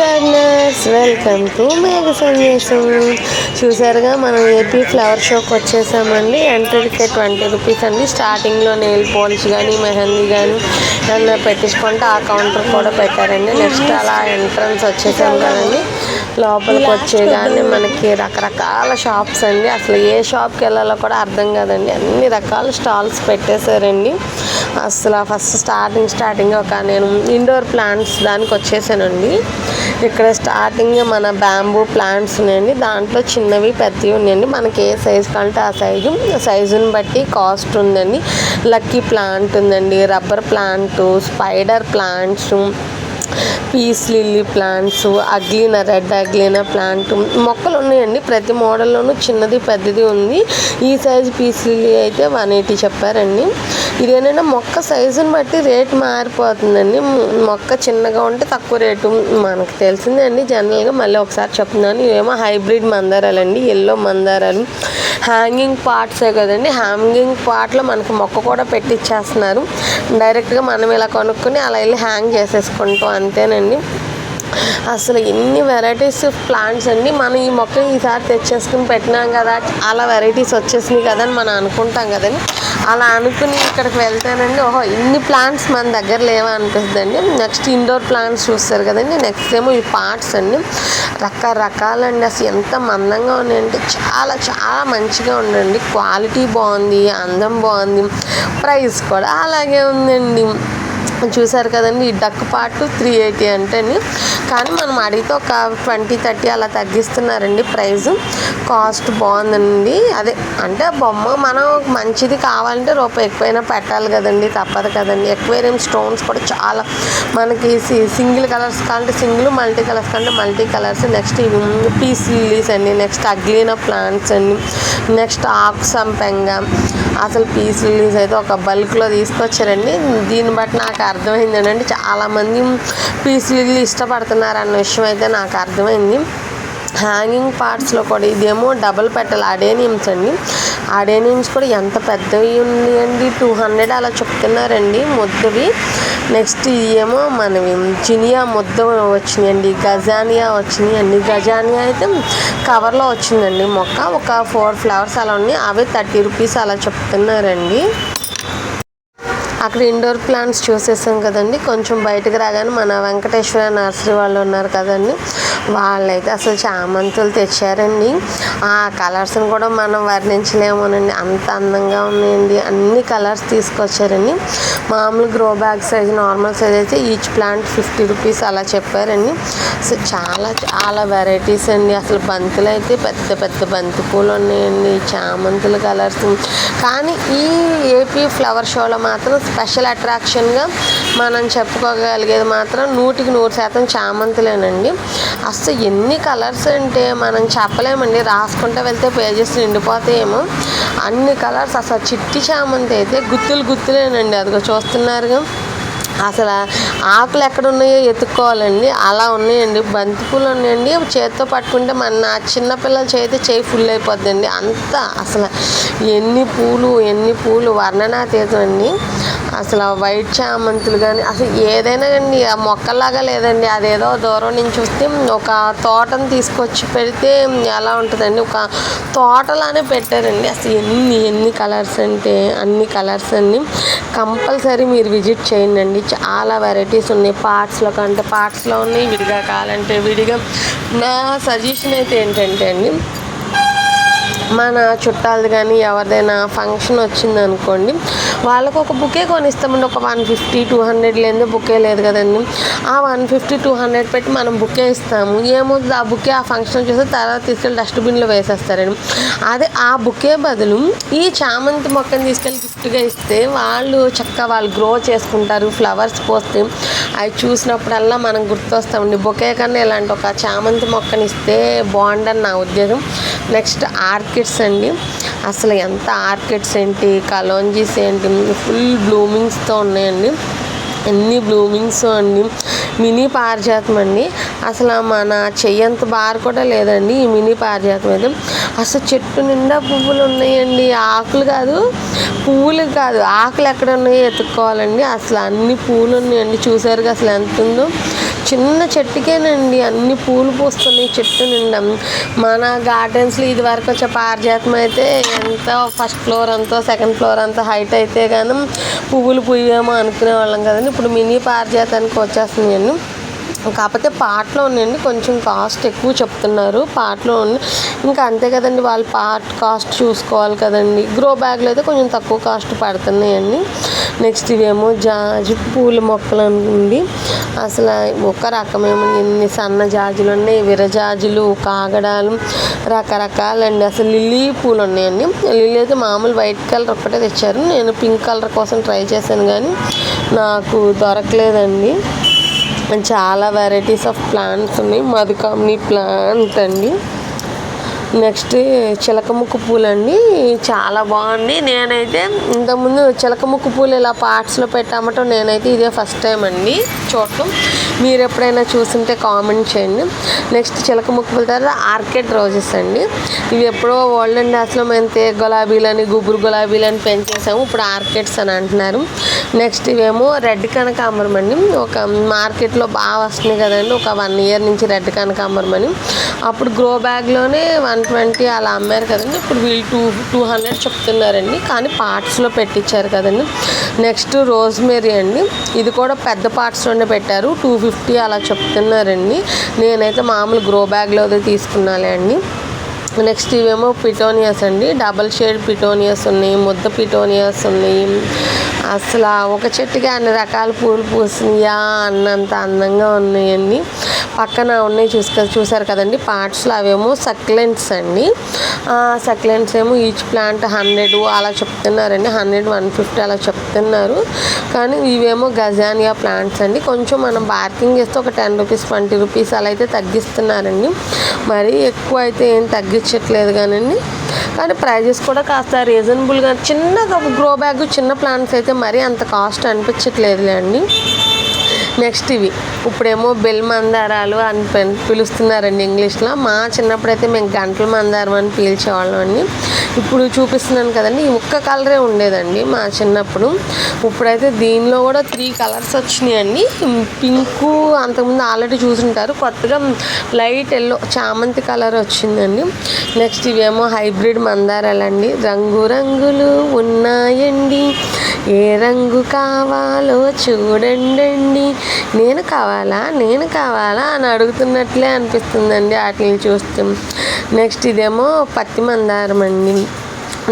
Gardeners welcome to మేఘ సందేశం. చూసారుగా మనం ఏపీ ఫ్లవర్ షోకి వచ్చేసామండి. ఎంట్రీకే ట్వంటీ రూపీస్ అండి. స్టార్టింగ్లో నెయిల్ పాలిష్ కానీ మెహందీ కానీ దాన్ని పెట్టించుకుంటే ఆ కౌంటర్ కూడా పెట్టారండి. నెక్స్ట్ అలా ఎంట్రన్స్ వచ్చేసాం కదండి. లోపలికి వచ్చేగానే మనకి రకరకాల షాప్స్ అండి. అసలు ఏ షాప్కి వెళ్ళాలో కూడా అర్థం కాదండి. అన్ని రకాల స్టాల్స్ పెట్టేశారండి. అసలు ఫస్ట్ స్టార్టింగ్ స్టార్టింగ్ ఒక నేను ఇండోర్ ప్లాంట్స్ దానికి వచ్చేసానండి. ఇక్కడ స్టార్టింగ్ మన బ్యాంబూ ప్లాంట్స్ ఉన్నాయండి. దాంట్లో చిన్నవి పెద్దవి ఉన్నాయండి. మనకి ఏ సైజు కంటే ఆ సైజు సైజుని బట్టి కాస్ట్ ఉందండి. లక్కీ ప్లాంట్ ఉందండి. Rubber plant spider plants peace lily plants అగ్లీనా red అగ్లీనా ప్లాంట్ మొక్కలు ఉన్నాయండి. ప్రతి మోడల్లోనూ చిన్నది పెద్దది ఉంది. ఈ సైజు పీస్ లిల్లీ అయితే వన్ ఎయిటీ చెప్పారండి. ఇదేనైనా మొక్క సైజుని బట్టి రేట్ మారిపోతుందండి. మొక్క చిన్నగా ఉంటే తక్కువ రేటు మనకు తెలిసిందే అండి. జనరల్గా మళ్ళీ ఒకసారి చెప్తున్నాను. ఇవేమో హైబ్రిడ్ మందారాలండి ఎల్లో మందారాలు. హ్యాంగింగ్ పార్ట్సే కదండి. హ్యాంగింగ్ పార్ట్లో మనకి మొక్క కూడా పెట్టిచ్చేస్తున్నారు. డైరెక్ట్గా మనం ఇలా కొనుక్కొని అలా వెళ్ళి హ్యాంగ్ చేసేసుకుంటాం అంతేనండి. అసలు ఎన్ని వెరైటీస్ ప్లాంట్స్ అండి. మనం ఈ మొక్క ఈసారి తెచ్చేసుకుని పెట్టినాం కదా అలా వెరైటీస్ వచ్చేసినాయి కదా అని మనం అనుకుంటాం కదండి. అలా అనుకుని ఇక్కడికి వెళ్తానండి. ఓహో ఇన్ని ప్లాంట్స్ మన దగ్గర లేవా అనిపిస్తుందండి నెక్స్ట్ ఇండోర్ ప్లాంట్స్ చూస్తారు కదండి. నెక్స్ట్ ఏమో ఈ పార్ట్స్ అండి. రకరకాలండి. అసలు ఎంత మందంగా ఉన్నాయంటే చాలా చాలా మంచిగా ఉండండి క్వాలిటీ బాగుంది అందం బాగుంది. ప్రైస్ కూడా అలాగే ఉందండి. చూసారు కదండి ఈ డక్ పార్ట్ త్రీ ఎయిటీ అంటేని. కానీ మనం అడిగితే ఒక ట్వంటీ థర్టీ అలా తగ్గిస్తున్నారండి ప్రైస్ కాస్ట్ బాగుందండి. అదే అంటే బొమ్మ మనం మంచిది కావాలంటే రూపాయి ఎక్కువైనా పెట్టాలి కదండి తప్పదు కదండి. ఎక్వేరియం స్టోన్స్ కూడా చాలా మనకి సింగిల్ కలర్స్ కావాలంటే సింగిల్ మల్టీ కలర్స్ కంటే మల్టీ కలర్స్. నెక్స్ట్ ఇవి పీస్ లిల్లీస్ అండి నెక్స్ట్ అగ్లీనా ప్లాంట్స్ అండి. నెక్స్ట్ ఆకు సంపెంగ అసలు పీస్ రిలీజ్ అయితే ఒక బల్క్లో తీసుకొచ్చారండి. దీన్ని బట్టి నాకు అర్థమైంది ఏంటంటే చాలామంది పీస్ రిలీజ్ ఇష్టపడుతున్నారు అన్న విషయం అయితే నాకు అర్థమైంది. హ్యాంగింగ్ పార్ట్స్లో కూడా ఇదేమో డబుల్ పెట్టాలి అడేనియమ్స్ అండి. అడేనియమ్స్ కూడా ఎంత పెద్దవి ఉంది అండి టూ హండ్రెడ్ అలా చెప్తున్నారండి. ముద్దవి నెక్స్ట్ ఏమో మనవి చినియా ముద్ద వచ్చినాయండి. గజానియా వచ్చినాయి అండి గజానియా అయితే కవర్లో వచ్చిందండి మొక్క. ఒక ఫోర్ ఫ్లవర్స్ అలా ఉన్నాయి. అవి థర్టీ రూపీస్ అలా చెప్తున్నారండి. అక్కడ ఇండోర్ ప్లాంట్స్ చూసేసాం కదండి. కొంచెం బయటకు రాగానే మన వెంకటేశ్వర నర్సరీ వాళ్ళు ఉన్నారు కదండి. వాళ్ళైతే అసలు చామంతులు తెచ్చారండి. ఆ కలర్స్ని కూడా మనం వర్ణించలేమోనండి. అంత అందంగా ఉన్నాయండి. అన్ని కలర్స్ తీసుకొచ్చారండి. మామూలు grow bag size normal size అయితే ఈచ్ ప్లాంట్ ఫిఫ్టీ రూపీస్ అలా చెప్పారండి. సో చాలా చాలా వెరైటీస్ అండి. అసలు బంతులు అయితే పెద్ద పెద్ద బంతి పూలు ఉన్నాయండి. చామంతుల కలర్స్ కానీ ఈ ఏపీ ఫ్లవర్ షోలో మాత్రం స్పెషల్ అట్రాక్షన్గా మనం చెప్పుకోగలిగేది మాత్రం నూటికి నూరు శాతం చామంతులేనండి. అసలు ఎన్ని కలర్స్ అంటే మనం చెప్పలేమండి. రాసుకుంటూ వెళ్తే పేజెస్ నిండిపోతాయేమో. అన్ని కలర్స్ అసలు చిట్టి చామంతి అయితే గుత్తులు గుత్తులేనండి. అదిగో వస్తున్నారుగా. అసలు ఆకులు ఎక్కడ ఉన్నాయో ఎత్తుక్కోవాలండి. అలా ఉన్నాయండి. బంతి పూలు ఉన్నాయండి. చేతితో పట్టుకుంటే మన నా చిన్నపిల్లల చేతి చేయి ఫుల్ అయిపోద్దండి. అంత అసలు ఎన్ని పూలు ఎన్ని పూలు వర్ణనాతీతం అండి. అసలు వైట్ చామంతులు కానీ అసలు ఏదైనా కానీ ఆ మొక్కలాగా లేదండి. అదేదో దూరం నుంచి చూస్తే ఒక తోటను తీసుకొచ్చి పెడితే ఎలా ఉంటుందండి? ఒక తోటలానే పెట్టారండి. అసలు ఎన్ని ఎన్ని కలర్స్ అంటే అన్ని కలర్స్ అన్ని కంపల్సరీ మీరు విజిట్ చేయండి చాలా వెరైటీస్ ఉన్నాయి. పార్ట్స్లో కంటే పార్ట్స్లో ఉన్నాయి. విడిగా కావాలంటే విడిగా. నా సజెషన్ అయితే ఏంటంటే అండి మన చుట్టాలది కానీ ఎవరిదైనా ఫంక్షన్ వచ్చిందనుకోండి వాళ్ళకు ఒక బుకే కొనిస్తామండి. ఒక వన్ ఫిఫ్టీ టూ హండ్రెడ్ లేదు బుకే లేదు కదండి. ఆ వన్ ఫిఫ్టీ టూ హండ్రెడ్ పెట్టి మనం బుకే ఇస్తాము. ఏమవుతుంది ఆ బుకే ఆ ఫంక్షన్ చూస్తే తర్వాత తీసుకెళ్ళి డస్ట్బిన్లో వేసేస్తారండి. అదే ఆ బుకే బదులు ఈ చామంతి మొక్కని తీసుకెళ్ళి గిఫ్ట్గా ఇస్తే వాళ్ళు చక్కగా వాళ్ళు గ్రో చేసుకుంటారు ఫ్లవర్స్ పోస్తే. అవి చూసినప్పుడల్లా మనం గుర్తొస్తామండి. బొకే కన్నా ఇలాంటి ఒక చామంతి మొక్కని ఇస్తే బాగుండని నా ఉద్దేశం. నెక్స్ట్ ఆర్కిడ్స్ అండి. అసలు ఎంత ఆర్కిడ్స్ ఏంటి కలోంజీస్ ఏంటి ఫుల్ బ్లూమింగ్స్తో ఉన్నాయండి. ఎన్ని బ్లూమింగ్స్ అండి. మినీ పారిజాతం అండి. అసలు మన చెయ్యంత బార్ కూడా లేదండి ఈ మినీ పారిజాతం అయితే. అసలు చెట్టు నిండా పువ్వులు ఉన్నాయండి. ఆకులు కాదు పువ్వులు కాదు. ఆకులు ఎక్కడ ఉన్నాయో ఎత్తుక్కోవాలండి. అసలు అన్ని పువ్వులు ఉన్నాయండి. చూసారుగా అసలు ఎంత ఉందో. చిన్న చెట్టుకేనండి అన్ని పూలు పూస్తున్నాయి చెట్టు నిండా. మన గార్డెన్స్లో ఇది వరకు వచ్చే పారిజాతం అయితే ఎంత ఫస్ట్ ఫ్లోర్ అంతా సెకండ్ ఫ్లోర్ అంతా హైట్ అయితే కానీ పువ్వులు పూయేమో అనుకునే వాళ్ళం కదండి. ఇప్పుడు మినీ పారిజాతానికి వచ్చేస్తున్నాయండి. కాకపోతే పాటలో ఉన్నాయండి కొంచెం కాస్ట్ ఎక్కువ చెప్తున్నారు. పాటలో ఉండి ఇంకా అంతే కదండి వాళ్ళు పార్ట్ కాస్ట్ చూసుకోవాలి కదండి. గ్రో బ్యాగ్లో అయితే కొంచెం తక్కువ కాస్ట్ పడుతున్నాయండి. నెక్స్ట్ ఇవేమో జాజి పూల మొక్కలు అండి. అసలు ఒక రకమేమో ఎన్ని సన్న జాజులు ఉన్నాయి విరజాజులు కాగడాలు రకరకాలండి. అసలు లిల్లీ పూలు ఉన్నాయండి. లిల్లీ అయితే మామూలు వైట్ కలర్ ఒక్కటే తెచ్చారు. నేను పింక్ కలర్ కోసం ట్రై చేశాను కానీ నాకు దొరకలేదండి. చాలా వెరైటీస్ ఆఫ్ ప్లాంట్స్ ఉన్నాయి. మధుకామిని ప్లాంట్ అండి. నెక్స్ట్ చిలకముక్కు పూలు అండి చాలా బాగుంది. నేనైతే ఇంతకుముందు చిలకముక్కు పూలు ఇలా పార్ట్స్లో పెట్టామటం నేనైతే ఇదే ఫస్ట్ టైం అండి. చూడటం మీరు ఎప్పుడైనా చూసుంటే కామెంట్ చేయండి. నెక్స్ట్ చిలకముక్కు పూల తర్వాత ఆర్కిడ్ రోజెస్ అండి. ఇవి ఎప్పుడో వరల్డ్ అండ్ డాస్లో మేము తేగ గులాబీలని గుగ్గురు గులాబీలని పెంచేసాము. ఇప్పుడు ఆర్కిడ్స్ అని అంటున్నారు. నెక్స్ట్ ఇవేమో రెడ్ కనకాంబరం అండి. ఒక మార్కెట్లో బాగా వస్తున్నాయి కదండి. ఒక వన్ ఇయర్ నుంచి రెడ్ కనకాంబరం అని. అప్పుడు గ్రో బ్యాగ్లోనే వన్ ట్వంటీ అలా అమ్మారు కదండి. ఇప్పుడు వీళ్ళు టూ టూ హండ్రెడ్ చెప్తున్నారండి. కానీ పార్ట్స్లో పెట్టించారు కదండి. నెక్స్ట్ రోజ్మేరీ అండి. ఇది కూడా పెద్ద పార్ట్స్లోనే పెట్టారు. టూ ఫిఫ్టీ అలా చెప్తున్నారండి. నేనైతే మామూలు గ్రో బ్యాగ్లో తీసుకున్నాలే అండి. నెక్స్ట్ ఇవేమో పిటోనియాస్ అండి. డబల్ షేడ్ పిటోనియాస్ ఉన్నాయి ముద్ద పిటోనియాస్ ఉన్నాయి. అసలు ఒక చెట్టుకి అన్ని రకాల పూలు పూసినాయా అన్నంత అందంగా ఉన్నాయండి. పక్కన ఉన్నాయి చూసుక చూసారు కదండి పార్ట్స్లో అవేమో సక్లెంట్స్ అండి. సక్లెంట్స్ ఏమో ఈచ్ ప్లాంట్ హండ్రెడ్ అలా చెప్తున్నారండి హండ్రెడ్ వన్ ఫిఫ్టీ అలా చెప్తున్నారు. కానీ ఇవేమో గజానియా ప్లాంట్స్ అండి. కొంచెం మనం బార్కింగ్ చేస్తే ఒక టెన్ రూపీస్ ట్వంటీ రూపీస్ అలా అయితే తగ్గిస్తున్నారండి. మరీ ఎక్కువ అయితే ఏం తగ్గించట్లేదు కానండి. కానీ ప్రైజెస్ కూడా కాస్త రీజనబుల్గా చిన్నగా గ్రో బ్యాగ్ చిన్న ప్లాంట్స్ అయితే మరీ అంత కాస్ట్ అనిపించట్లేదులే అండి. నెక్స్ట్ ఇవి. ఇప్పుడేమో బెల్ మందారాలు అని పిలుస్తున్నారండి ఇంగ్లీష్లో. మా చిన్నప్పుడైతే మేము గంటల మందారం అని పిలిచేవాళ్ళం అండి ఇప్పుడు చూపిస్తున్నాను కదండి ఈ ఒక్క కలరే ఉండేదండి మా చిన్నప్పుడు. ఇప్పుడైతే దీనిలో కూడా త్రీ కలర్స్ వచ్చినాయండి. పింకు అంతకుముందు ఆల్రెడీ చూసుంటారు. కొత్తగా లైట్ ఎల్లో చామంతి కలర్ వచ్చిందండి. నెక్స్ట్ ఇవేమో హైబ్రిడ్ మందారాలండి. రంగు రంగులు ఉన్నాయండి. ఏ రంగు కావాలో చూడండి నేను కావాలా? నేను కావాలా? అని అడుగుతున్నట్లే అనిపిస్తుందండి వాటిని చూస్తే. నెక్స్ట్ ఇదేమో పత్తి మందారం అండి.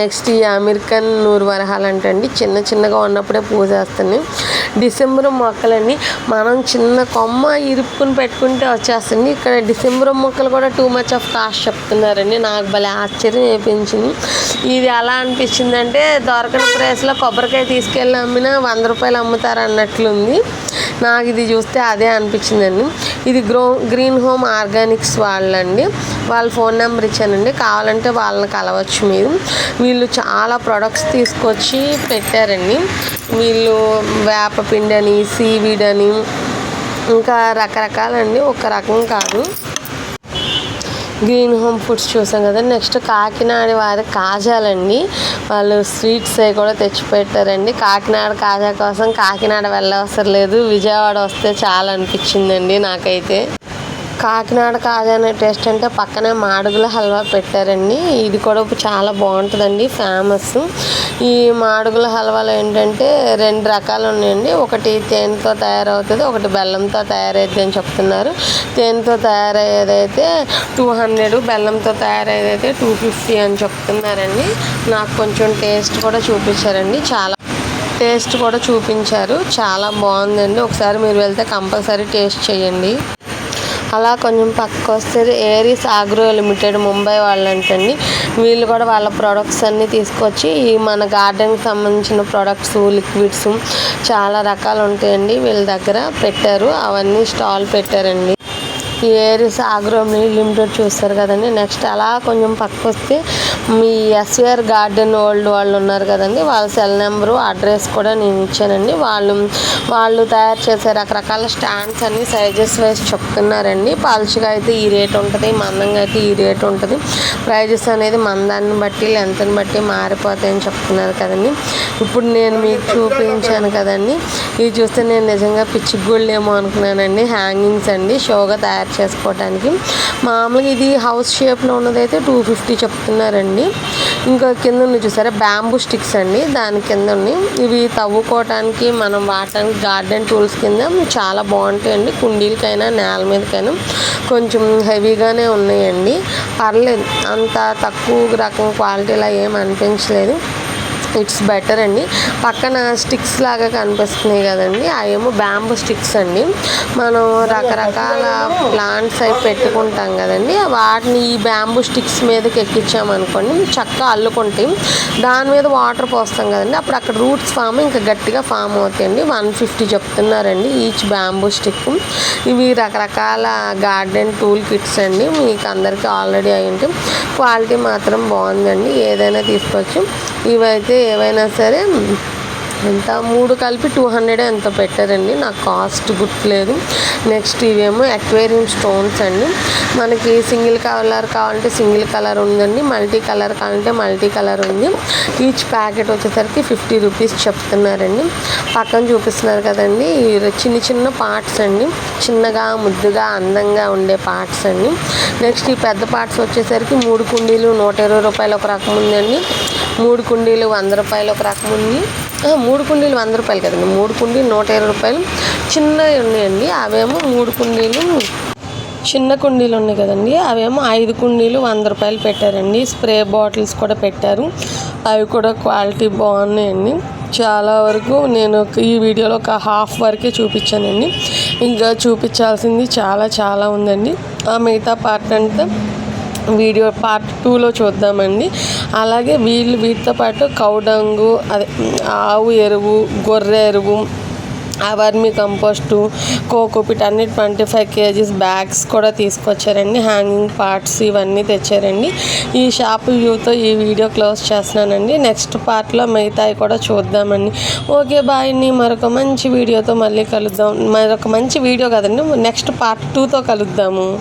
నెక్స్ట్ ఈ అమెరికన్ నూరు వరహాలు అంటండి చిన్న చిన్నగా ఉన్నప్పుడే పూజేస్తాయి డిసెంబర్ మొక్కలని మనం చిన్న కొమ్మ ఇరుక్కుని పెట్టుకుంటే వచ్చేస్తుంది. ఇక్కడ డిసెంబర్ మొక్కలు కూడా టూ మచ్ ఆఫ్ కాస్ట్ చెప్తున్నారండి. నాకు భలే ఆశ్చర్యం వేయించింది ఇది ఎలా అనిపించింది అంటే దొరకని ప్రైస్లో కొబ్బరికాయ తీసుకెళ్ళి అమ్మినా వంద రూపాయలు అమ్ముతారు అన్నట్లుంది నాకు ఇది చూస్తే అదే అనిపించిందండి. ఇది గ్రో గ్రీన్ హోమ్ ఆర్గానిక్స్ వాళ్ళండి. వాళ్ళ ఫోన్ నెంబర్ ఇచ్చానండి. కావాలంటే వాళ్ళని కలవచ్చు మీరు. వీళ్ళు చాలా ప్రొడక్ట్స్ తీసుకొచ్చి పెట్టారండి. వీళ్ళు వేపపిండి అని సీవీడ్ అని ఇంకా రకరకాలండి. ఒక రకం కాదు. గ్రీన్ హోమ్ ఫుడ్స్ చూసాం కదా. నెక్స్ట్ కాకినాడ వారి కాజాలండి. వాళ్ళు స్వీట్స్ అవి కూడా తెచ్చిపెట్టారండి. కాకినాడ కాజా కోసం కాకినాడ వెళ్ళవసరం లేదు. విజయవాడ వస్తే చాలా అనిపించిందండి నాకైతే. కాకినాడ కాజా టేస్ట్ అంటే పక్కనే మాడుగుల హల్వా పెట్టారండి. ఇది కూడా చాలా బాగుంటుందండి ఫేమస్. ఈ మాడుగుల హల్వాలో ఏంటంటే రెండు రకాలు ఉన్నాయండి. ఒకటి తేనెతో తయారవుతుంది ఒకటి బెల్లంతో తయారవుతుంది అని చెప్తున్నారు. తేనెతో తయారయ్యేదైతే టూ హండ్రెడ్ బెల్లంతో తయారయ్యేదైతే టూ ఫిఫ్టీ అని చెప్తున్నారండి. నాకు కొంచెం టేస్ట్ కూడా చూపించారండి. చాలా టేస్ట్ కూడా చూపించారు. చాలా బాగుందండి. ఒకసారి మీరు వెళ్తే కంపల్సరీ టేస్ట్ చేయండి. అలా కొంచెం పక్కకు వస్తే ఏరిస్ ఆగ్రో లిమిటెడ్ ముంబై వాళ్ళంటండి. వీళ్ళు కూడా వాళ్ళ ప్రొడక్ట్స్ అన్నీ తీసుకొచ్చి ఈ మన గార్డెన్కి సంబంధించిన ప్రొడక్ట్స్ లిక్విడ్స్ చాలా రకాలు ఉంటాయండి. వీళ్ళ దగ్గర పెట్టారు. అవన్నీ స్టాల్ పెట్టారండి. ఈ ఏరీస్ ఆగ్రో లిమిటెడ్ చూస్తారు కదండి. నెక్స్ట్ అలా కొంచెం పక్కకు వస్తే మీ ఎస్విఆర్ గార్డెన్ ఓల్డ్ వాళ్ళు ఉన్నారు కదండి. వాళ్ళ సెల్ నెంబరు అడ్రస్ కూడా నేను ఇచ్చానండి. వాళ్ళు వాళ్ళు తయారు చేసే రకరకాల స్టాండ్స్ అన్ని సైజెస్ వైజ్ చెప్తున్నారండి. పలుచగా అయితే ఈ రేట్ ఉంటుంది మందంగా అయితే ఈ రేట్ ఉంటుంది. ప్రైజెస్ అనేది మందాన్ని బట్టి లెంత్ని బట్టి మారిపోతాయని చెప్తున్నారు కదండి. ఇప్పుడు నేను మీకు చూపించాను కదండి. ఇది చూస్తే నేను నిజంగా పిచ్చి గుళ్ళేమో అనుకున్నానండి. హ్యాంగింగ్స్ అండి. షోగా తయారు చేసుకోవడానికి. మామూలుగా ఇది హౌస్ షేప్లో ఉన్నదైతే టూ ఫిఫ్టీ చెప్తున్నారండి. ఇంకా కింద ఉంది చూసారా? బ్యాంబూ స్టిక్స్ అండి. దాని కింద ఉన్నాయి. ఇవి తవ్వుకోవటానికి మనం వాడటానికి గార్డెన్ టూల్స్ కింద చాలా బాగుంటాయండి. కుండీలకైనా నేల మీదకైనా కొంచెం హెవీగానే ఉన్నాయండి. పర్లేదు. అంత తక్కువ రకం క్వాలిటీలా ఏం అనిపించలేదు. ఇట్స్ బెటర్ అండి. పక్కన స్టిక్స్ లాగా కనిపిస్తున్నాయి కదండి. అవేమో బ్యాంబూ స్టిక్స్ అండి. మనం రకరకాల ప్లాంట్స్ అవి పెట్టుకుంటాం కదండి. వాటిని ఈ బ్యాంబూ స్టిక్స్ మీదకి ఎక్కించామనుకోండి చక్కగా అల్లుకుంటాయి దాని మీద వాటర్ పోస్తాం కదండి. అప్పుడు అక్కడ రూట్స్ ఫామ్ ఇంకా గట్టిగా ఫామ్ అవుతాయండి. వన్ ఫిఫ్టీ చెప్తున్నారండి ఈచ్ బ్యాంబూ స్టిక్. ఇవి రకరకాల గార్డెన్ టూల్ కిట్స్ అండి. మీకు అందరికీ ఆల్రెడీ అయ్యింటే క్వాలిటీ మాత్రం బాగుందండి. ఏదైనా తీసుకోవచ్చు. ఇవైతే ఏవైనా సరే ఎంత? మూడు కలిపి టూ హండ్రెడ్ ఎంత పెట్టారండి. నాకు కాస్ట్ గుర్తులేదు. నెక్స్ట్ ఇవేమో అక్వేరియం స్టోన్స్ అండి. మనకి సింగిల్ కలర్ కావాలంటే సింగిల్ కలర్ ఉందండి. మల్టీ కలర్ కావాలంటే మల్టీ కలర్ ఉంది. ఈచ్ ప్యాకెట్ వచ్చేసరికి ఫిఫ్టీ రూపీస్ చెప్తున్నారండి. పక్కన చూపిస్తున్నారు కదండి. చిన్న చిన్న పార్ట్స్ అండి. చిన్నగా ముద్దుగా అందంగా ఉండే పార్ట్స్ అండి. నెక్స్ట్ ఈ పెద్ద పార్ట్స్ వచ్చేసరికి మూడు కుండీలు నూట ఇరవై రూపాయలు ఒక రకం ఉందండి. మూడు కుండీలు వంద రూపాయలు ఒక రకం ఉంది. మూడు కుండీలు వంద రూపాయలు కదండి. మూడు కుండీలు నూట ఇరవై రూపాయలు. చిన్నవి ఉన్నాయండి. అవేమో మూడు కుండీలు చిన్న కుండీలు ఉన్నాయి కదండి. అవేమో ఐదు కుండీలు వంద రూపాయలు పెట్టారండి. స్ప్రే బాటిల్స్ కూడా పెట్టారు. అవి కూడా క్వాలిటీ బాగున్నాయండి. చాలా వరకు నేను ఈ వీడియోలో ఒక హాఫ్ వరకే చూపించానండి. ఇంకా చూపించాల్సింది చాలా చాలా ఉందండి. ఆ మిగతా పార్ట్ అంతా వీడియో పార్ట్ టూలో చూద్దామండి. అలాగే వీళ్ళు వీటితో పాటు కౌడంగు అదే ఆవు ఎరువు గొర్రె ఎరువు అవర్మి కంపోస్టు కోకోపిట్ అన్ని ట్వంటీ ఫైవ్ కేజీస్ బ్యాగ్స్ కూడా తీసుకొచ్చారండి. హ్యాంగింగ్ పార్ట్స్ ఇవన్నీ తెచ్చారండి. ఈ షాప్ వ్యూతో ఈ వీడియో క్లోజ్ చేస్తున్నానండి. నెక్స్ట్ పార్ట్లో మిగతాయి కూడా చూద్దామండి. ఓకే బాయ్ అండి. మరొక మంచి వీడియోతో మళ్ళీ కలుద్దాం. మరొక మంచి వీడియో కదండి. నెక్స్ట్ పార్ట్ టూతో కలుద్దాము.